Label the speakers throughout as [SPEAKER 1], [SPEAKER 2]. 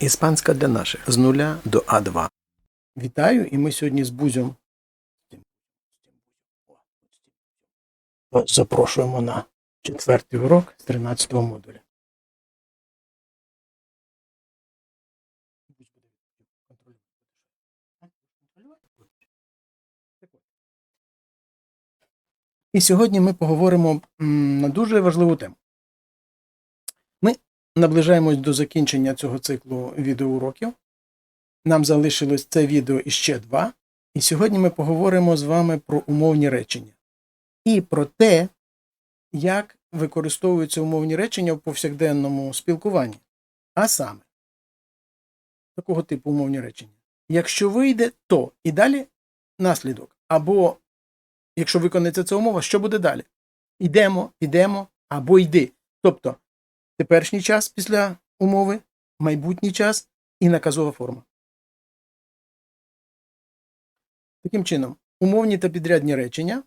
[SPEAKER 1] Іспанська для наших з нуля до А2. Вітаю, і ми сьогодні з Бузем запрошуємо на четвертий урок з 13 го модуля. І сьогодні ми поговоримо на дуже важливу тему. Наближаємось до закінчення цього циклу відеоуроків. Нам залишилось це відео і ще два. І сьогодні ми поговоримо з вами про умовні речення і про те, як використовуються умовні речення в повсякденному спілкуванні. А саме, такого типу умовні речення. Якщо вийде, то і далі наслідок. Або якщо виконається ця умова, що буде далі? Йдемо, йдемо або йди. Тобто теперішній час після умови, майбутній час і наказова форма. Таким чином, умовні та підрядні речення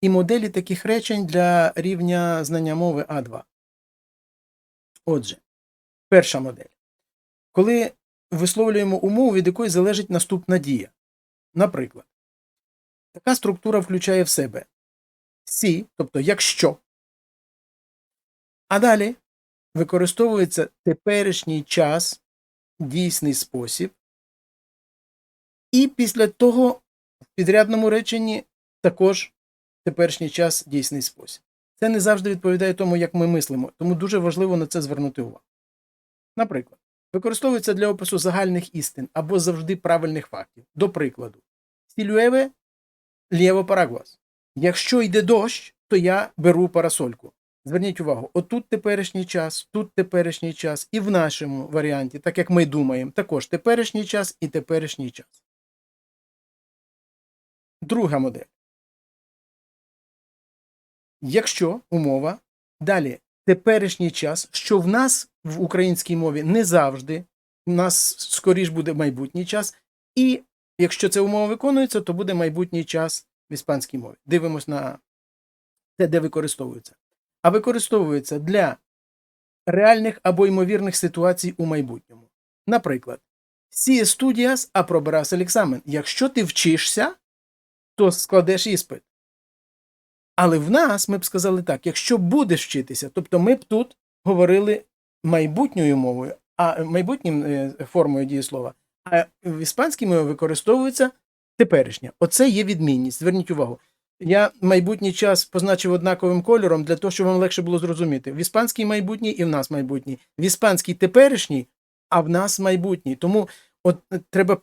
[SPEAKER 1] і моделі таких речень для рівня знання мови А2. Отже, перша модель. Коли висловлюємо умову, від якої залежить наступна дія. Наприклад, така структура включає в себе «сі», тобто якщо. А далі використовується теперішній час, дійсний спосіб. І після того в підрядному реченні також теперішній час дійсний спосіб. Це не завжди відповідає тому, як ми мислимо, тому дуже важливо на це звернути увагу. Наприклад, використовується для опису загальних істин або завжди правильних фактів. До прикладу, «Сілюеве лєво парагвас. Якщо йде дощ, то я беру парасольку. Зверніть увагу, отут теперішній час, тут теперішній час, і в нашому варіанті, так як ми думаємо, також теперішній час і теперішній час. Друга модель. Якщо умова далі теперішній час, що в нас в українській мові не завжди, у нас скоріш буде майбутній час, і якщо ця умова виконується, то буде майбутній час в іспанській мові. Дивимось на те, де використовується. А використовується для реальних або ймовірних ситуацій у майбутньому. Наприклад, «Si estudias, aprobarás el examen». Якщо ти вчишся, то складеш іспит. Але в нас ми б сказали так: якщо будеш вчитися, тобто ми б тут говорили майбутньою мовою, а майбутнім е, формою дієслова, а в іспанській мові використовується теперішня. Оце є відмінність. Зверніть увагу. Я майбутній час позначив однаковим кольором для того, щоб вам легше було зрозуміти. В іспанській майбутній і в нас майбутній. В іспанській теперішній, а в нас майбутній. Тому от е, треба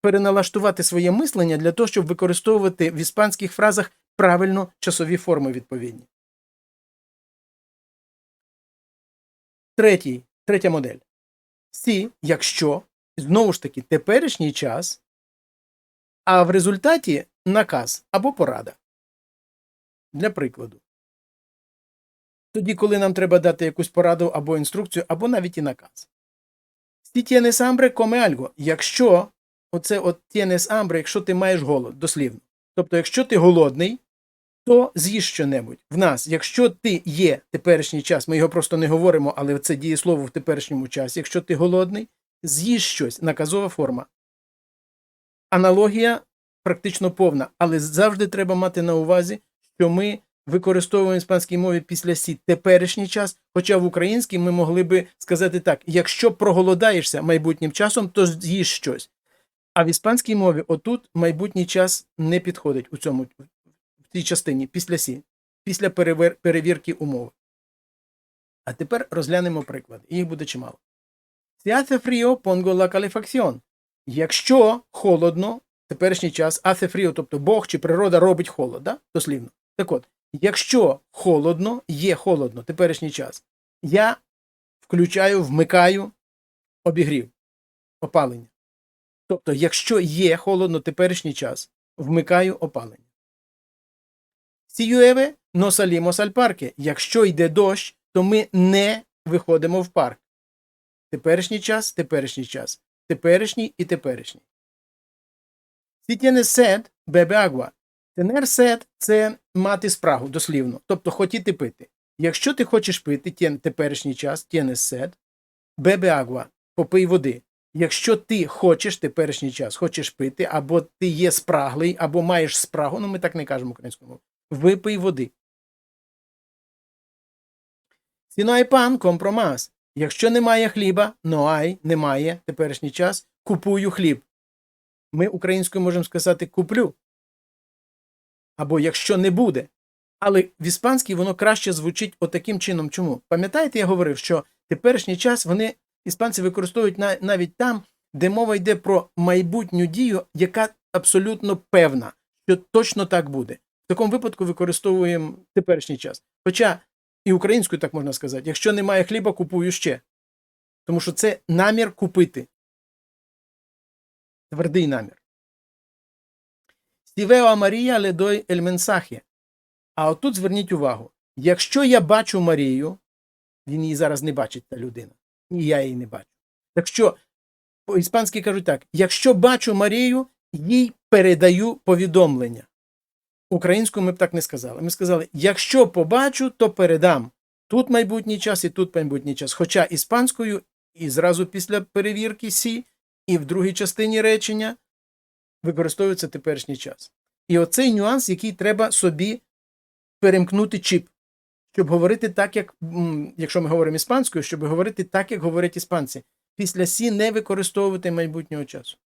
[SPEAKER 1] переналаштувати своє мислення для того, щоб використовувати в іспанських фразах правильно часові форми відповідні. Третій, третя модель. Сі, якщо, знову ж таки, теперішній час, а в результаті наказ або порада. Для прикладу. Тоді, коли нам треба дати якусь пораду або інструкцію, або навіть і наказ. Сі tienes hambre, come algo. Якщо оце от tienes hambre, якщо ти маєш голод, дослівно. Тобто, якщо ти голодний, то з'їж щонебудь. В нас, якщо ти є теперішній час, ми його просто не говоримо, але це дієслово в теперішньому часі. Якщо ти голодний, з'їж щось, наказова форма. Аналогія практично повна, але завжди треба мати на увазі, що ми використовуємо іспанській мові після сі теперішній час, хоча в українській ми могли би сказати так: якщо проголодаєшся майбутнім часом, то з'їж щось. А в іспанській мові отут майбутній час не підходить у цьому в цій частині після сі, після перевер, перевірки умови. А тепер розглянемо приклади. Їх буде чимало. Hace frío, pongo la calefacción. Якщо холодно, теперішній час hace frío, тобто Бог чи природа робить холод, да? дослівно. Так от, якщо холодно, є холодно, теперішній час, я включаю, вмикаю обігрів, опалення. Тобто, якщо є холодно теперішній час, вмикаю опалення. Si llueve, no salimos. Якщо йде дощ, то ми не виходимо в парк. Теперішній час, теперішній час, теперішній і теперішній. Si tienes sed, bebe. Tener sed – це мати спрагу, дослівно, тобто хотіти пити. Якщо ти хочеш пити тєн, теперішній час, sed, bebe agua, попий води. Якщо ти хочеш теперішній час, хочеш пити, або ти є спраглий, або маєш спрагу, ну ми так не кажемо українською мовою, випий води. Сінай пан компромас. Якщо немає хліба, ноай, немає теперішній час, купую хліб. Ми українською можемо сказати куплю. Або якщо не буде. Але в іспанській воно краще звучить отаким чином. Чому? Пам'ятаєте, я говорив, що теперішній час вони іспанці використовують навіть там, де мова йде про майбутню дію, яка абсолютно певна, що точно так буде. В такому випадку використовуємо теперішній час. Хоча і українською так можна сказати, якщо немає хліба, купую ще. Тому що це намір купити. Твердий намір. Стівео Марія ледой ель менсахе. А отут зверніть увагу: якщо я бачу Марію, він її зараз не бачить, та людина, і я її не бачу. Так що, по-іспанськи кажуть так: якщо бачу Марію, їй передаю повідомлення. Українською ми б так не сказали. Ми сказали, якщо побачу, то передам. Тут майбутній час і тут майбутній час. Хоча іспанською і зразу після перевірки сі, і в другій частині речення використовується теперішній час. І оцей нюанс, який треба собі перемкнути чіп, щоб говорити так, як, якщо ми говоримо іспанською, щоб говорити так, як говорять іспанці. Після сі не використовувати майбутнього часу.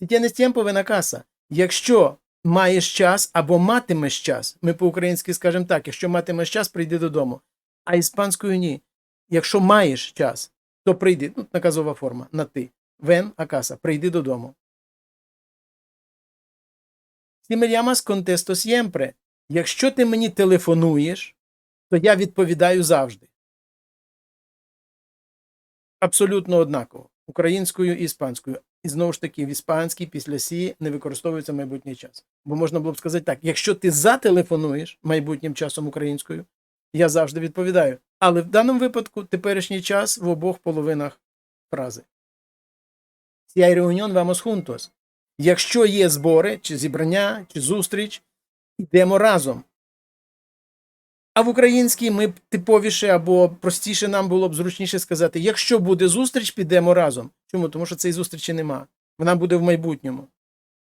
[SPEAKER 1] Tienes tiempo, ven. Якщо маєш час або матимеш час, ми по-українськи скажемо так, якщо матимеш час, прийди додому. А іспанською ні. Якщо маєш час, то прийди. Ну, наказова форма на ти. Вен casa. Прийди додому. Me llamas, contesto. Якщо ти мені телефонуєш, то я відповідаю завжди. Абсолютно однаково. Українською і іспанською. І знову ж таки, в іспанській після сі не використовується майбутній час. Бо можна було б сказати так: якщо ти зателефонуєш майбутнім часом українською, я завжди відповідаю. Але в даному випадку теперішній час в обох половинах фрази. Si hay reunión, vamos juntos. Якщо є збори, чи зібрання, чи зустріч, йдемо разом. А в українській ми типовіше або простіше нам було б зручніше сказати: якщо буде зустріч, підемо разом. Чому? Тому що цієї зустрічі нема. Вона буде в майбутньому.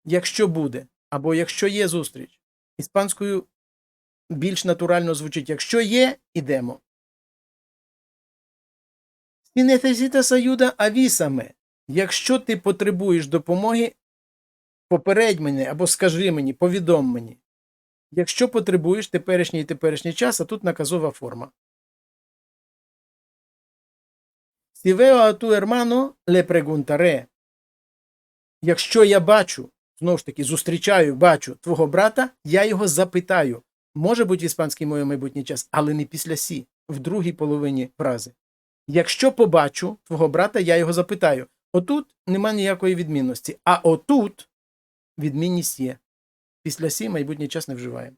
[SPEAKER 1] Якщо буде, або якщо є зустріч. Іспанською більш натурально звучить: якщо є, ідемо. Si ayuda, avísame. Якщо ти потребуєш допомоги, попередь мене або скажи мені, повідом мені. Якщо потребуєш теперішній і теперішній час, а тут наказова форма. Si veo a tu hermano. Якщо я бачу, знову ж таки, зустрічаю, бачу твого брата, я його запитаю. Може бути в іспанській майбутній час, але не після сі, в другій половині фрази. Якщо побачу твого брата, я його запитаю. Отут нема ніякої відмінності, а отут відмінність є. Після сі майбутній час не вживаємо.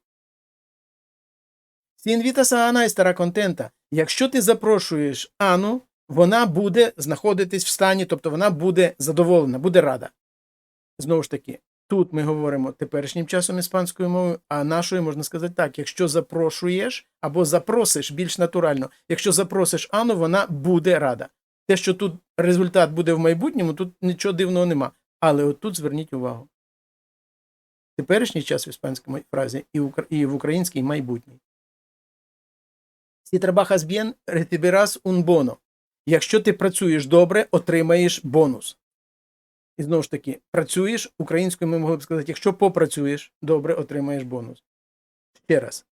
[SPEAKER 1] Ana, estará contenta. Якщо ти запрошуєш Ану, вона буде знаходитись в стані, тобто вона буде задоволена, буде рада. Знову ж таки, тут ми говоримо теперішнім часом іспанською мовою, а нашою можна сказати так: якщо запрошуєш або запросиш більш натурально, якщо запросиш Ану, вона буде рада. Те, що тут результат буде в майбутньому, тут нічого дивного нема. Але отут зверніть увагу. Теперішній час в іспанській фразі і в, українській майбутній. Si trabajas bien, recibirás un bono. Якщо ти працюєш добре, отримаєш бонус. І знову ж таки, працюєш українською ми могли б сказати, якщо попрацюєш добре, отримаєш бонус. Ще раз.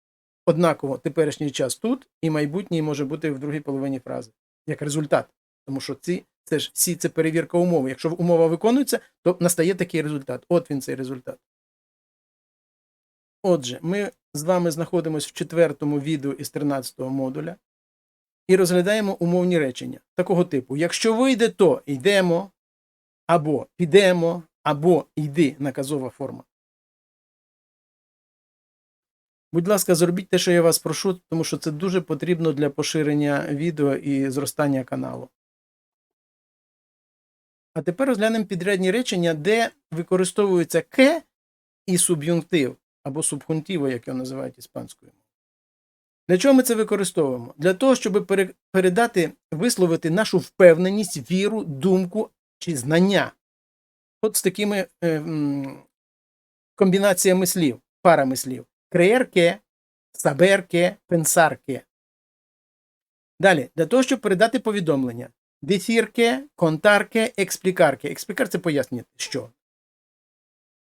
[SPEAKER 1] Однаково теперішній час тут і майбутній може бути в другій половині фрази як результат. Тому що ці, це ж всі це перевірка умови. Якщо умова виконується, то настає такий результат. От він цей результат. Отже, ми з вами знаходимося в четвертому відео із 13 модуля і розглядаємо умовні речення такого типу: якщо вийде, то йдемо, або підемо, або йди наказова форма. Будь ласка, зробіть те, що я вас прошу, тому що це дуже потрібно для поширення відео і зростання каналу. А тепер розглянемо підрядні речення, де використовується ке і суб'юнктив або субхунтіво, як його називають іспанською. Для чого ми це використовуємо? Для того, щоб передати, висловити нашу впевненість, віру, думку чи знання. От з такими е, комбінаціями слів, парами слів. Que, pensar que. Далі, для того, щоб передати повідомлення. Que, contar que, explicar – це пояснити, що.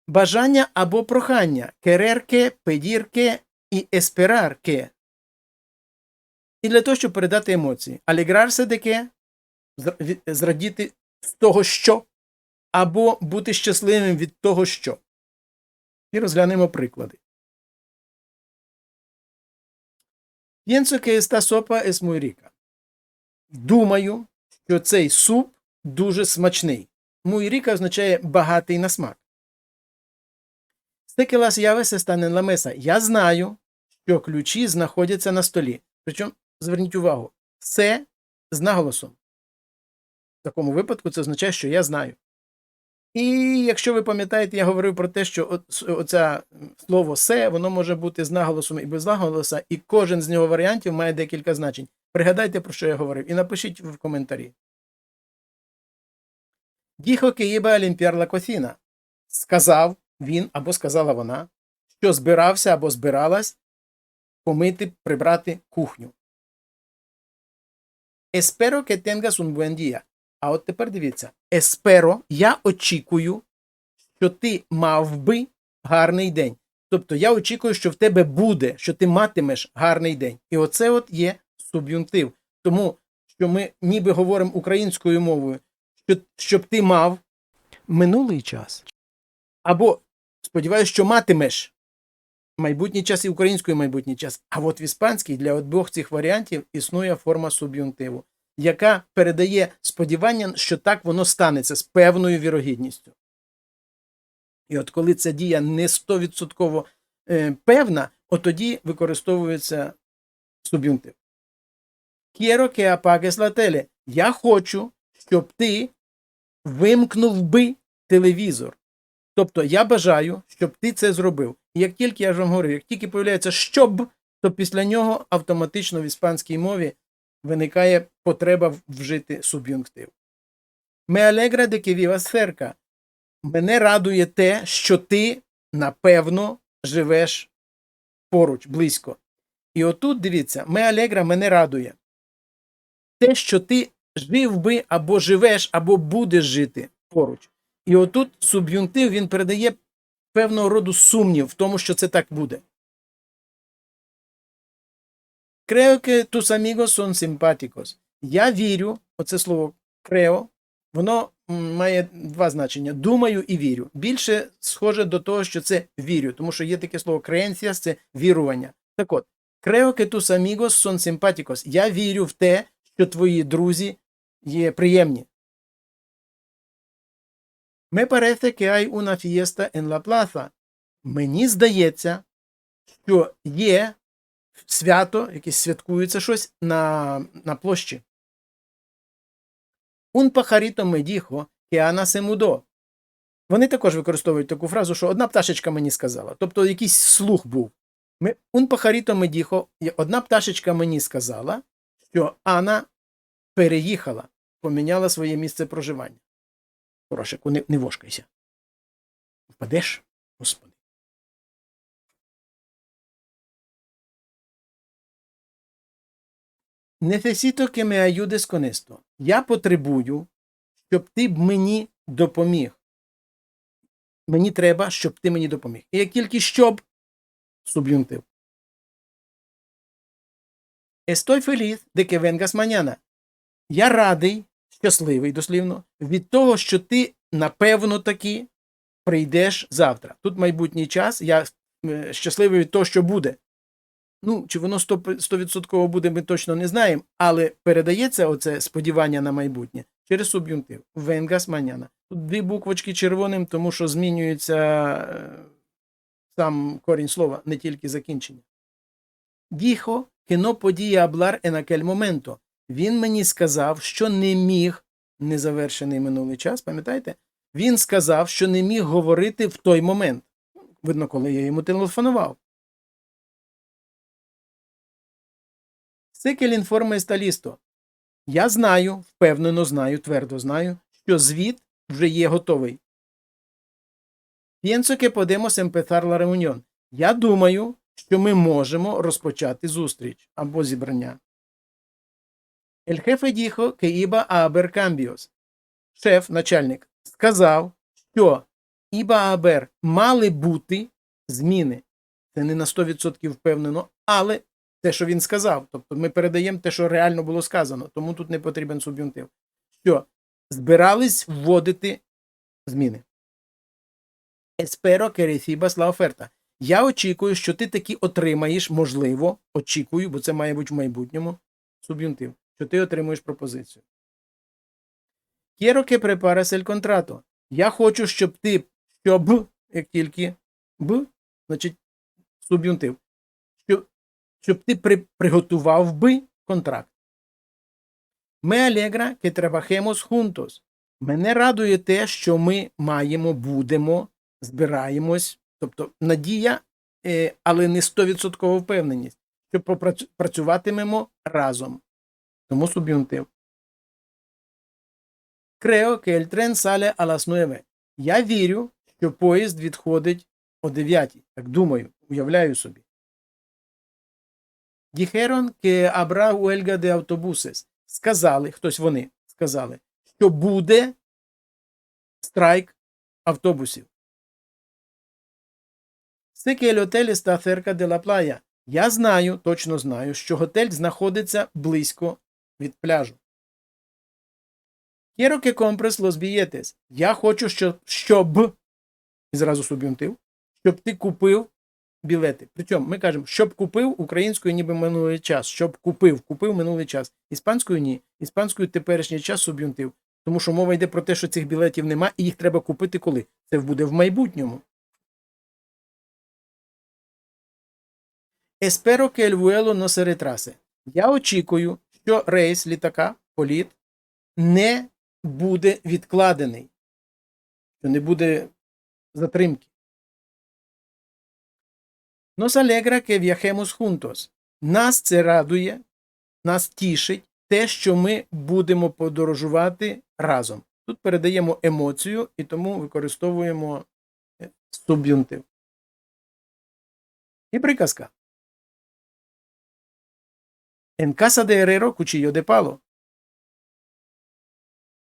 [SPEAKER 1] Бажання або прохання. Pedir que і que. І для того, щоб передати емоції. Зр- від- зрадіти з того, що, або бути щасливим від того, що. І розглянемо приклади. Pienso que esta sopa es muy rica. Думаю, що цей суп дуже смачний. Rica означає багатий на смак. Sé que las llaves están. Я знаю, що ключі знаходяться на столі. Причому, зверніть увагу, все з наголосом. В такому випадку це означає, що я знаю. І якщо ви пам'ятаєте, я говорив про те, що оце слово се, воно може бути з наголосом і без наголоса, і кожен з нього варіантів має декілька значень. Пригадайте, про що я говорив, і напишіть в коментарі. A limpiar la cocina. Сказав він або сказала вона, що збирався або збиралась помити, прибрати кухню. Espero que tengas un buen día. А от тепер дивіться. Есперо, я очікую, що ти мав би гарний день. Тобто я очікую, що в тебе буде, що ти матимеш гарний день. І оце от є суб'юнктив. Тому що ми ніби говоримо українською мовою, що, щоб ти мав минулий час. Або сподіваюся, що матимеш майбутній час і українською майбутній час. А от в іспанській для обох цих варіантів існує форма суб'юнктиву яка передає сподівання, що так воно станеться з певною вірогідністю. І от коли ця дія не 100% е, певна, от тоді використовується суб'юнктив. Quiero que apagues la tele. Я хочу, щоб ти вимкнув би телевізор. Тобто я бажаю, щоб ти це зробив. І як тільки я ж вам говорю, як тільки появляється щоб, то після нього автоматично в іспанській мові виникає потреба вжити суб'юнктив. Me alegra de que vivas cerca. Мене радує те, що ти, напевно, живеш поруч, близько. І отут, дивіться, me alegra мене радує. Те, що ти жив би, або живеш, або будеш жити поруч. І отут суб'юнктив він передає певного роду сумнів в тому, що це так буде. Creo que tus amigos son simpáticos. Я вірю, оце слово creo, воно має два значення: думаю і вірю. Більше схоже до того, що це вірю, тому що є таке слово creencias, це вірування. Так от, creo que tus amigos son simpáticos. Я вірю в те, що твої друзі є приємні. Me parece que hay una fiesta en la plaza. Мені здається, що є свято, якесь святкується щось на, на площі. Un pajarito me dijo que Ana se mudó. Вони також використовують таку фразу, що одна пташечка мені сказала. Тобто якийсь слух був. Un pajarito me dijo, одна пташечка мені сказала, що Анна переїхала, поміняла своє місце проживання. Порошику, не, не вошкайся. Впадеш, господи. Necesito que me ayudes con esto. Я потребую, щоб ти б мені допоміг. Мені треба, щоб ти мені допоміг. І як тільки щоб, суб'юнктив. Estoy feliz de que vengas mañana. Я радий, щасливий дослівно, від того, що ти напевно таки прийдеш завтра. Тут майбутній час, я е, щасливий від того, що буде. Ну, чи воно 100%, 100% буде, ми точно не знаємо, але передається оце сподівання на майбутнє через суб'юнктив. Венгас маняна. Тут дві буквочки червоним, тому що змінюється е, сам корінь слова, не тільки закінчення. Діхо podía hablar en aquel momento. Він мені сказав, що не міг, незавершений минулий час, пам'ятаєте? Він сказав, що не міг говорити в той момент. Видно, коли я йому телефонував. Informe está listo. Я знаю, впевнено знаю, твердо знаю, що звіт вже є готовий. Pienso que podemos empezar la. Я думаю, що ми можемо розпочати зустріч або зібрання. El jefe dijo que iba a. Шеф, начальник, сказав, що a haber мали бути зміни. Це не на 100% впевнено, але те, що він сказав. Тобто ми передаємо те, що реально було сказано, тому тут не потрібен суб'юнктив. Що збирались вводити зміни. Espero que recibas oferta. Я очікую, що ти таки отримаєш, можливо, очікую, бо це має бути в майбутньому суб'юнктив, що ти отримуєш пропозицію. Quiero que prepares. Я хочу, щоб ти, щоб, як тільки б, значить суб'юнктив, щоб, щоб ти при, приготував би контракт. Me alegra que trabajemos juntos. Мене радує те, що ми маємо, будемо, збираємось, тобто надія, е, але не 100% впевненість, що працюватимемо разом. Тому суб'юнктив. Creo que el tren sale a las 9. Я вірю, що поїзд відходить о 9. Так думаю, уявляю собі. Dijeron que habrá huelga de autobuses. Сказали, хтось вони сказали, що буде страйк автобусів. Sé que el hotel está cerca de la. Я знаю, точно знаю, що готель знаходиться близько від пляжу. Quiero que compres los billetes. Я хочу, щоб, щоб і зразу суб'юнктив, щоб ти купив білети. Причому ми кажемо, щоб купив українською ніби минулий час. Щоб купив, купив минулий час. Іспанською ні. Іспанською теперішній час суб'юнктив. Тому що мова йде про те, що цих білетів нема, і їх треба купити коли. Це буде в майбутньому. Espero que el vuelo no se retrase. Я очікую, що рейс літака, політ, не буде відкладений, що не буде затримки. Nos alegra que viajemos juntos. Нас це радує, нас тішить те, що ми будемо подорожувати разом. Тут передаємо емоцію і тому використовуємо е, суб'юнктив. І приказка. En casa de herrero cuchillo de palo.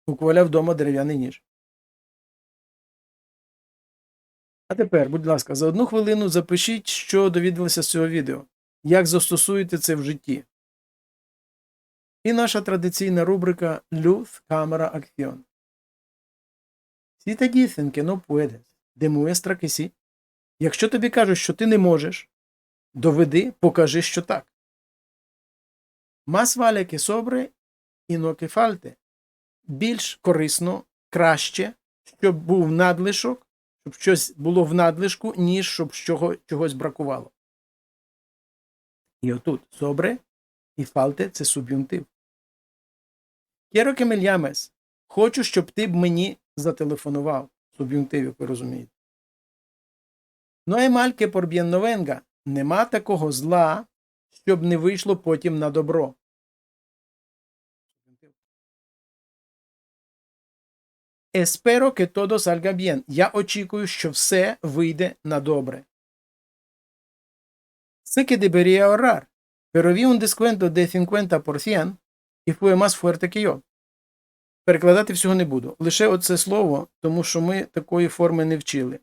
[SPEAKER 1] У вдома дерев'яний ніж. А тепер, будь ласка, за одну хвилину запишіть, що довідалися з цього відео. Як застосуєте це в житті. І наша традиційна рубрика Luz, Cámara, Acción. Si te dicen que no puedes, demuestra. Якщо тобі кажуть, що ти не можеш, доведи, покажи, що так. Más vale que sobre і no que falte. Більш корисно, краще, щоб був надлишок, щоб щось було в надлишку, ніж щоб чого, чогось бракувало. І отут sobre і falte – це суб'юнктив. Quiero que me llames. Хочу, щоб ти б мені зателефонував. Суб'юнктив, як ви розумієте. No hay mal que por bien no venga. Нема такого зла, щоб не вийшло потім на добро. Espero que todo salga bien. Я очікую, що все вийде на добре. Sé que debería ahorrar, pero vi un descuento de 50% і fue más fuerte que yo. Перекладати всього не буду. Лише оце слово, тому що ми такої форми не вчили.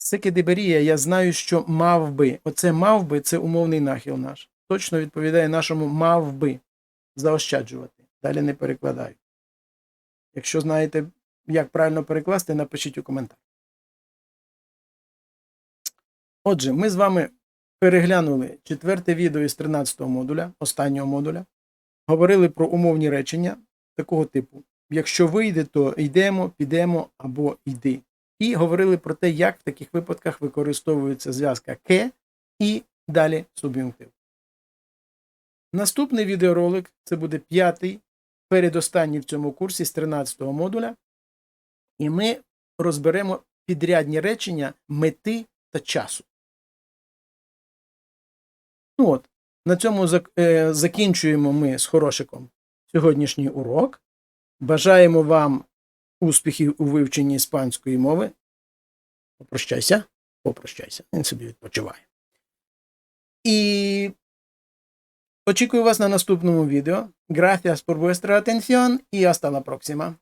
[SPEAKER 1] Debería, я знаю, що мав би. Оце мав би це умовний нахил наш. Точно відповідає нашому мав би заощаджувати. Далі не перекладаю. Якщо знаєте, як правильно перекласти, напишіть у коментар. Отже, ми з вами переглянули четверте відео із 13 модуля, останнього модуля. Говорили про умовні речення такого типу. Якщо вийде, то йдемо, підемо або йди. І говорили про те, як в таких випадках використовується зв'язка ке і далі суб'юнктив. Наступний відеоролик це буде п'ятий, передостанній в цьому курсі з 13 го модуля. І ми розберемо підрядні речення мети та часу. Ну от, на цьому е, закінчуємо ми з Хорошиком сьогоднішній урок. Бажаємо вам успіхів у вивченні іспанської мови. Попрощайся, попрощайся, він собі відпочиває. І очікую вас на наступному відео. Gracias por vuestra atención y hasta la próxima.